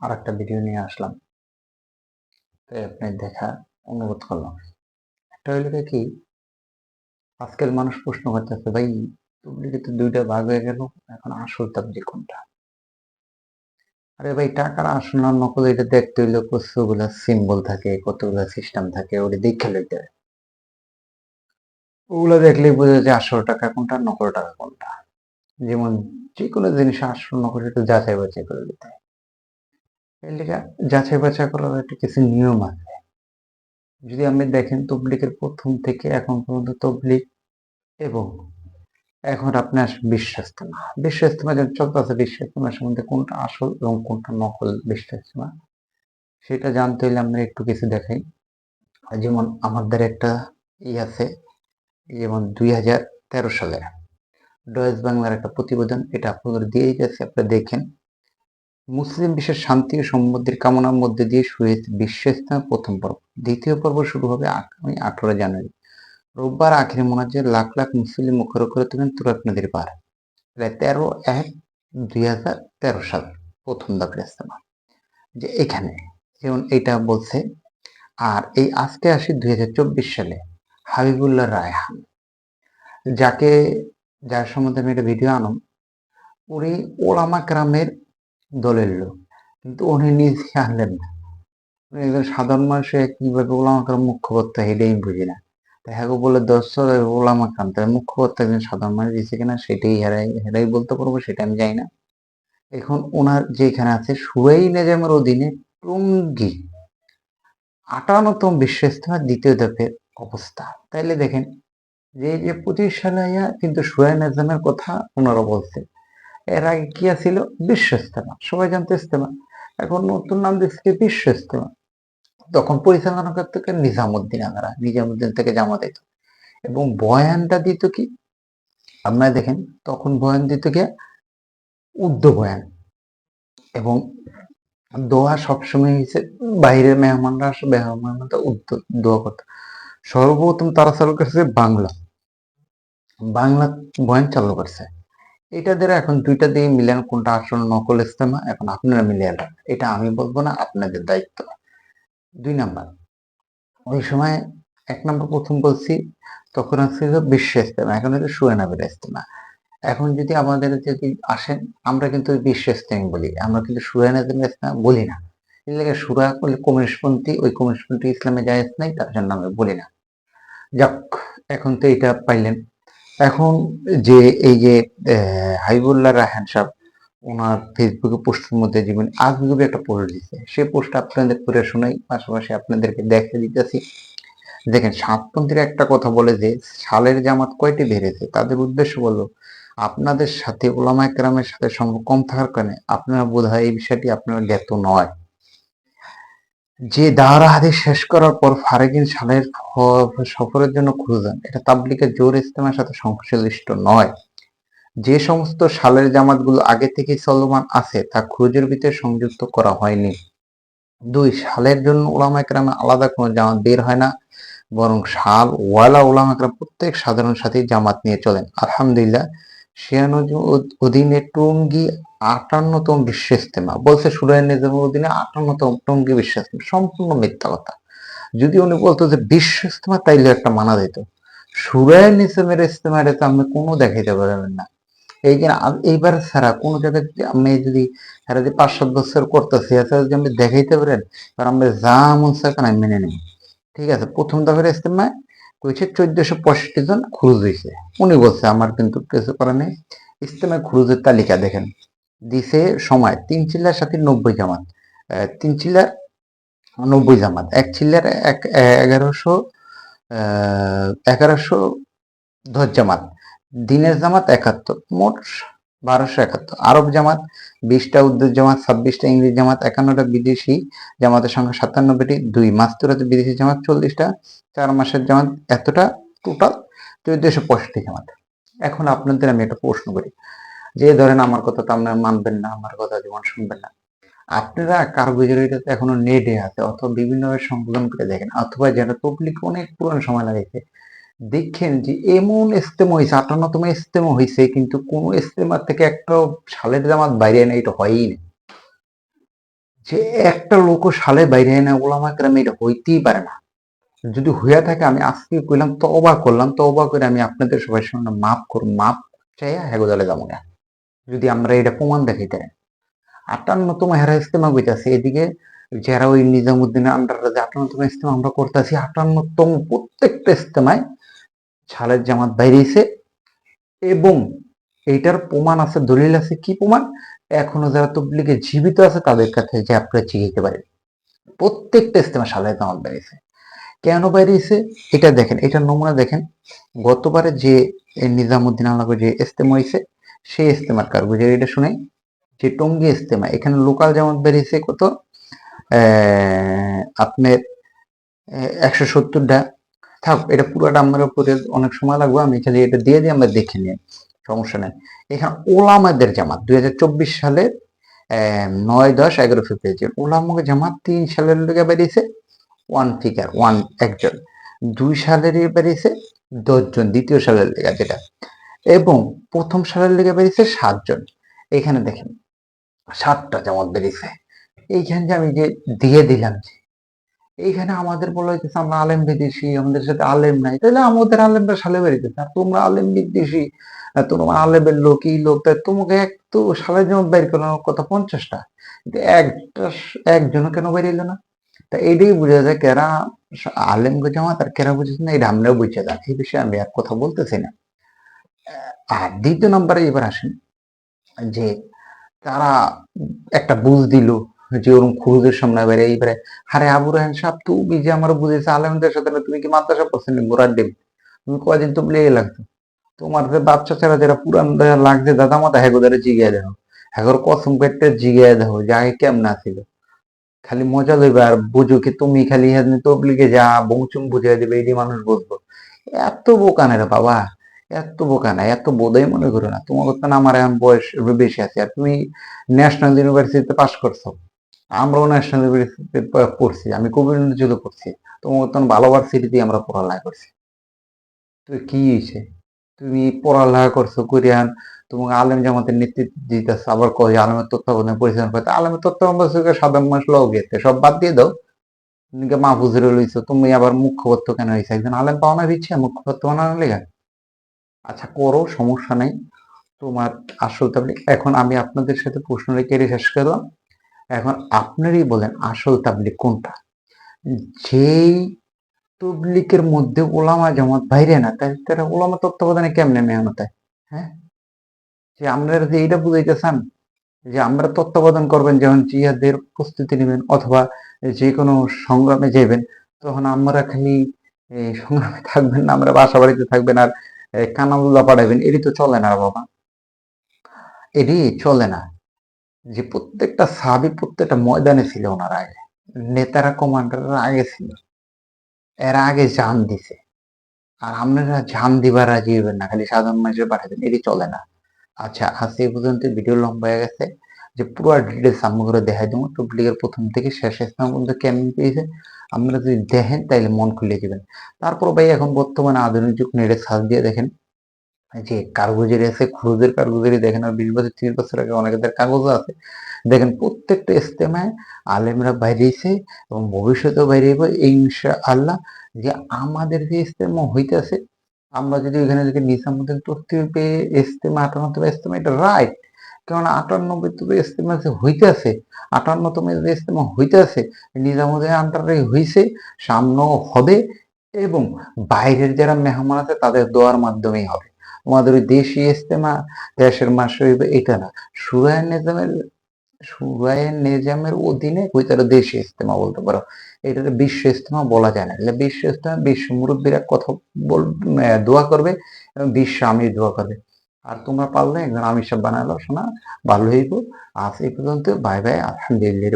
আর একটা ভিডিও নিয়ে আসলাম। তাই আপনার দেখা অনুরোধ করলাম। একটা হইল কি আজকাল মানুষ প্রশ্ন করতেছে, ভাই তবলিগে তো দুইটা ভাগ হয়ে গেল, এখন আসল তাবলিগ কোনটা? আরে ভাই, টাকার আসল আর নকল এটা দেখতে হইলে কতগুলা সিম্বল থাকে, কতগুলা সিস্টেম থাকে, ওটা দেখে লইতে হয়। ওগুলো দেখলেই বোঝা যায় আসল টাকা কোনটা, নকল টাকা কোনটা। যেমন যে কোনো জিনিস আসল নকল একটু যাচাই বাছাই করে দিতে হয়। এর লেগে যাচাই বাছাই করার একটা কিছু নিয়ম আছে। যদি আপনি দেখেন তবলিকের প্রথম থেকে এখন পর্যন্ত তবলিক এবং এখন আপনার বিশ্ব ইস্তেমা বিশ্ব ইস্তেমা যেন চলতেছে বিশ্ব ইস্তেমার সম্বন্ধে কোনটা আসল এবং কোনটা নকল বিশ্ব ইস্তেমা সেটা জানতে হলে আমরা একটু কিছু দেখাই। যেমন আমাদের একটা ই আছে, যেমন দুই হাজার তেরো সালে। ডয়েস বাংলার একটা প্রতিবেদন, এটা আপনাদের দিয়েই গেছে, আপনারা দেখেন। মুসলিম বিশ্বের শান্তি ও সমৃদ্ধির কামনার মধ্যে দিয়ে হয়েছে বিশ্ব ইস্তেমার প্রথম পর্ব। দ্বিতীয় পর্ব শুরু হবে আগামী আঠারো জানুয়ারি। রোববার আখেরি মোনাজে লাখ লাখ মুসলিম মুখর করে তুলেন তুরাক নদীর পার প্রায় তেরো এক দুই হাজার তেরো সাল প্রথম দফের ইস্তেমা যে এখানে যেমন এটা বলছে, আর এই আজকে আসি দুই হাজার চব্বিশ সালে হাবিবুল্লাহ রায়হান। যাকে, যার সম্বন্ধে আমি একটা ভিডিও আনম, উনি ওলামা গ্রামের দলের লোক কিন্তু উনি নিজে আনলেন না। উনি একজন সাধারণ মানুষের কীভাবে ওলামা গ্রাম মুখ্যবর্তা এটাই আমি বুঝি না। দেখা বলে দশ ওলামা গ্রাম তাহলে মুখ্যবর্তা একজন সাধারণ মানুষ দিয়েছে কিনা, সেটাই হেরাই হেরাই বলতে পারব, সেটা আমি জানি না। এখন ওনার যেখানে আছে, সুরাই নেজামের অধীনে টুঙ্গি, আটান্নতম বিশ্ব দ্বিতীয় দফের অবস্থা। তাইলে দেখেন, যে যে পঁচিশ সালে কিন্তু সুরাই নেজামের কথা ওনারা বলছে। এর আগে কি ছিল বিশ্ব ইস্তেমা সবাই জানতো ইস্তেমা এখন নতুন নাম দিচ্ছে বিশ্ব ইস্তেমা তখন পরিচালনা করতে নিজামুদ্দিন আনারা, নিজামুদ্দিন থেকে জামা দিত এবং বয়ানটা দিত কি? আপনারা দেখেন, তখন বয়ান দিত কি? উর্দু বয়ান। এবং দোয়া সবসময় হচ্ছে বাইরের মেহমানরা আসে, মেহমানরা উর্দু দোয়া করতো। সর্বপ্রথম তারা চালু করছে বাংলা। বাংলা বয়ান চালু করছে। এটা দ্বারা এখন দুইটা দিয়ে মিলান, কোনটা আসল নকল ইস্তেমা এখন আপনারা মিলিয়ে নেন। এটা আমি বলব না, আপনাদের দায়িত্ব। দুই নাম্বার, ওই সময় এক নম্বর প্রথম বলছি, তখন ছিল বিশ্ব ইস্তেমা এখন হচ্ছে সুয়েনাবের ইস্তেমা এখন যদি আমাদের যদি আসেন, আমরা কিন্তু বিশ্ব ইস্তেমা বলি, আমরা কিন্তু সুয়েনাবের ইস্তেমা বলি না। এই সুরা করলে কমিউনিস্টপন্থী, ওই কমিউনিস্টপন্থী ইসলামে জায়েজ নাই, তার জন্য আমি বলি না। যাক, এখন তো এটা পাইলেন। এখন যে এই যে আহ, হাবিবুল্লাহ রাহান সাহেব ওনার ফেসবুকে পোস্টের মধ্যে জীবন আজগুবি একটা পোস্ট দিচ্ছে সেই পোস্ট আপনাদের করে শোনাই পাশাপাশি আপনাদেরকে দেখে দিতেছি। দেখেন সাতপন্থীরা একটা কথা বলে যে সালের জামাত কয়টি বেড়েছে? তাদের উদ্দেশ্য বলল আপনাদের সাথে ওলামায় কেরামের সাথে সম্পর্ক কম থাকার কারণে আপনারা বোধ হয় এই বিষয়টি আপনার জ্ঞাত নয়। যে দাওরা হাদিস শেষ করার পর ফারেকিন সালের সফরের জন্য খুঁজেন এটা তাবলিকের জোর ইস্তেমার সাথে সংশ্লিষ্ট নয়। যে সমস্ত সালের জামাতগুলো আগে থেকে চলমান আছে, তা খুঁজের ভিতরে সংযুক্ত করা হয়নি। দুই সালের জন্য ওলামা একরামে আলাদা কোনো জামাত বের হয় না, বরং সাল ওয়ালা ওলামা একরাম প্রত্যেক সাধারণ সাথী জামাত নিয়ে চলেন। আলহামদুলিল্লাহ শিয়ানো অধীনে টঙ্গী আটান্নতম বিশ্ব ইস্তেমা বলছে সুরায় নিজামের অধীনে আটান্নতম টঙ্গী বিশ্ব ইস্তেমা সম্পূর্ণ মিথ্যা কথা। যদি উনি বলতো যে বিশ্ব ইস্তেমা তাইলে একটা মানা দিত সুরায় নিজামের ইস্তেমা এটা তো আপনি কোনো দেখাইতে পারবেন না। এই যে এইবার ছাড়া কোনো জায়গায় যদি আমি যদি এরা যে পাঁচ সাত বছর করতেছি, এছাড়া যদি আপনি দেখাইতে পারেন এবার আমরা যা মন চায় আমি মেনে নিই ঠিক আছে, প্রথম দফের ইস্তেমায় কইছে চোদ্দশো পঁয়ষট্টি জন খুরুজ হয়েছে উনি বলছে, আমার কিন্তু কিছু করার নেই। ইস্তেমায় খুরুজের তালিকা দেখেন। দিছে সময়, তিন চিল্লার সাথে নব্বই জামাত। তিন চিল্লার নব্বই জামাত। এক চিল্লার এক, এগারোশো এগারোশো দশ জামাত। দিনের জামাত একাত্তর, মোট বারোশো একাত্তর। আরব জামাত বিশটা উর্দু জামাত ছাব্বিশটা, ইংরেজি জামাত একান্নটা, বিদেশি জামাতের সংখ্যা সাতান্নব্বইটি। দুই মাস মাস্তুরাতে বিদেশি জামাত চল্লিশটা, চার মাসের জামাত এতটা টোটাল চোদ্দশো পঁয়ষট্টি জামাত। এখন আপনাদের আমি একটা প্রশ্ন করি। যে ধরেন আমার কথা তো আপনারা মানবেন না, আমার কথা যেমন শুনবেন না। আপনারা কারগুজারিটা তো এখনও নেটে আছে, অথবা বিভিন্নভাবে সংশোধন করে দেখেন, অথবা যারা তবলিক অনেক পুরনো সময় লাগাইছে। দেখেন যে এমন ইস্তেমা হয়েছে আটান্নতম ইস্তেমা হয়েছে কিন্তু কোন ইস্তেমার থেকে একটা সালের জামাত বাইরে না এটা হয়ই না। যে একটা লোক সালে বাইরে না ওলামা কেরাম এটা হইতেই পারে না। যদি হইয়া থাকে, আমি আজকে কইলাম তো তবা করলাম তো তবা করে আমি আপনাদের সবাই সামনে মাফ করব মাফ চাইয়া হেগোদালে যাব না। যদি আমরা এটা প্রমাণ দেখাইতে। আটান্নতম হেরা ইস্তেমা বইতাছে এদিকে যারা ওই নিজামুদ্দিনের আন্ডারে যে আটান্নতম ইস্তেমা আমরা করতেছি আটান্নতম প্রত্যেকটা ইস্তেমায় ছালের জামাত বাইরেছে এবং এইটার প্রমাণ আছে, দলিল আছে, কি প্রমাণ? এখনও যারা তবলিগে জীবিত আছে তাদের কাছে যে আপনারা চিকিতে পারেন। প্রত্যেকটা ইস্তেমা সালের জামাত বাইরেছে। কেন বাইরেছে? এটা দেখেন, এটা নমুনা দেখেন। গতবারে যে নিজামুদ্দিন আল্লাহ যে ইস্তেমা হয়েছে সেই ইস্তেমার কারগুজারি এটা শুনে যে টঙ্গী ইস্তেমা এখানে লোকাল জামাত বেরিয়েছে কত? আপনার একশো সত্তরটা। থাক, এটা পুরোটা আমার উপরে অনেক সময় লাগবে। আমি খালি এটা দিয়ে দিয়ে আমরা দেখে নিই। সমস্যা নেই। এখানে ওলামাদের জামাত, দুই হাজার চব্বিশ সালের নয় দশ এগারো ফেব্রুয়ারি ওলামা জামাত তিন সালের লেগে বেরিয়েছে। ওয়ান ফিগার, ওয়ান, একজন। দুই সালের বেরিয়েছে, দশজন। দ্বিতীয় সালের লেগে যেটা। এবং প্রথম সালের লেগে বেরিয়েছে সাতজন। এখানে দেখেন, সাতটা জামাত বেরিয়েছে। এইখানে যে আমি যে দিয়ে দিলাম যে, এইখানে আমাদের বলা হইতেছে আমরা আলেম বিদেশি আমাদের সাথে আলেম নাই। তাহলে আমাদের আলেমরা সালে বেরিয়েছে। আর তোমরা আলেম বিদেশি তোমার আলেমের লোক, এই লোক তাই তোমাকে এক তো সালে জামাত বের করানোর কথা পঞ্চাশটা। একটা একজনও কেন বেরিয়ে না? তা এটাই বোঝা যায় কেরা আলেম জামাত আর কেরা বুঝেছে না এটা আমরাও বুঝে এই বিষয়ে আমি আর কথা বলতেছি না। আর দ্বিতীয় নম্বরে এবার আসেন যে তারা একটা বুঝ দিল যে ওরকম খুরুজের সামনে বেড়ে এইবারে হারে আবু রহেন সাহেব তুমি যে আমার বুঝেছে আলেমদের সাথে না, তুমি কি মাদ্রাসা পড়ছেন গোড়ার ডিম? তুমি কয়দিন তো লেগে লাগতো। তোমার যে বাচ্চা ছেড়া যারা পুরান লাগছে দাদা মাতা হ্যাগো জিগিয়ে দেখো হ্যাগোর কসম কেটে জিগিয়ে দেখো যে আগে কেমন আছিল। খালি মজা লইবে আর বুঝো কি তুমি খালি তবলিগে যা বংচুম বুঝিয়ে দেবে এই মানুষ বুঝব। এত বোকানে রে বাবা। এত বোকা না এত বোধই মনে করো না। তোমার তো আমার এখন বয়স বেশি আছে। আর তুমি ন্যাশনাল ইউনিভার্সিটিতে পাশ করছ। আমরাও ন্যাশনাল ইউনিভার্সিটিতে পড়ছি, আমি কবির যুদ্ধ পড়ছি। তোমার তখন ভালো ভার্সিটিতে আমরা পড়ালেখা করছি। তুই কি হয়েছে? তুমি পড়ালেখা করছ কোরিয়ান তোমাকে আলেম জামাতের নেতৃত্ব দিতেছ, আবার কয় আলেমের তত্ত্বাবধানে পরিচালনা করতে। আলেমের তত্ত্বাবধান সাধারণ মানুষ লোক গেতে সব বাদ দিয়ে দাও। মাহফুজুরে লইছো? তুমি আবার মুখ্যপত্র কেন হয়েছে একজন আলেম পাওনা দিচ্ছে মুখ্যপত্র বানানোর লেগে। আচ্ছা করো, সমস্যা নেই। তোমার আসল তাবলিক এখন আমি আপনাদের সাথে প্রশ্ন রেখে শেষ করলাম। এখন আপনারই বলেন আসল তাবলিক কোনটা? যেই তবলিকের মধ্যে ওলামা জামাত বাইরে না, তাই তারা ওলামা তত্ত্বাবধানে কেমনে মেহনত হ্যাঁ? যে আপনারা যে এইটা বুঝাইতে চান যে আমরা তত্ত্বাবধান করবেন যখন জিয়াদের প্রস্তুতি নেবেন অথবা যে কোনো সংগ্রামে যাবেন তখন আমরা খালি সংগ্রামে থাকবেন না, আমরা বাসা বাড়িতে থাকবেন আর কানাদুল্লা পাঠাবেন এটি তো চলে না বাবা। এটি চলে না। যে প্রত্যেকটা সাবি প্রত্যেকটা ময়দানে ছিল ওনার আগে। নেতারা, কমান্ডাররা আগে ছিল। এরা আগে জান দিছে। আর আপনারা জান দিবার রাজি হবেন না, খালি সাধারণ মানুষের পাঠাবেন এটি চলে না। আচ্ছা আজ এই পর্যন্ত ভিডিও লম্বা হয়ে গেছে। যে পুরো ডিটেলস আমি করে দেখাই দেবো। টুবলিগের প্রথম থেকে শেষ ইসলাম পর্যন্ত কেমন পেয়েছে? আপনারা যদি দেখেন তাহলে মন খুলে দিবেন তারপর ভাই এখন বর্তমানে আধুনিক যুগ নেড়ে সাজ দিয়ে দেখেন। যে কাগজের আছে খুরুজের কাগজেরই দেখেন, আর বিশ বছর, ত্রিশ বছর আগে অনেকের কাগজও আছে। দেখেন প্রত্যেকটা ইস্তেমায় আলেমরা বাইরেছে এবং ভবিষ্যতেও বাইরে ইনশা আল্লাহ যে আমাদের যে ইস্তেমা হইতেছে, আমরা যদি ওইখানে যদি নিজামুদ্দিন তফতির পেয়ে ইস্তেমা আটান্নতম ইস্তেমা এটা রাইট কেননা আটান্নব্বই ইস্তেমা যে হইতেছে আটান্নতম যে ইস্তেমা হইতেছে নিজামুদ্দিন আন্টারে হইছে সামনেও হবে এবং বাইরের যারা মেহমান আছে তাদের দোয়ার মাধ্যমেই হবে। আমাদের ওই দেশি ইস্তেমা দেশের মাসে হইবে এটা না সুরায় নিজামের সুরায় নিজামের অধীনে ওই তারা দেশি ইস্তেমা বলতে পারো। এটা বিশ্ব ইস্তেমা বলা যায় না। এটা বিশ্ব ইস্তেমা বিশ্ব মুরব্বীরা কথা বল দোয়া করবে এবং বিশ্ব আমি দোয়া করবে। আর তোমরা পারলে একজন আমি সব বানালো শোনা ভালো হইব। আজ এই পর্যন্ত, বাই বাই, আলহামদুলিল্লাহ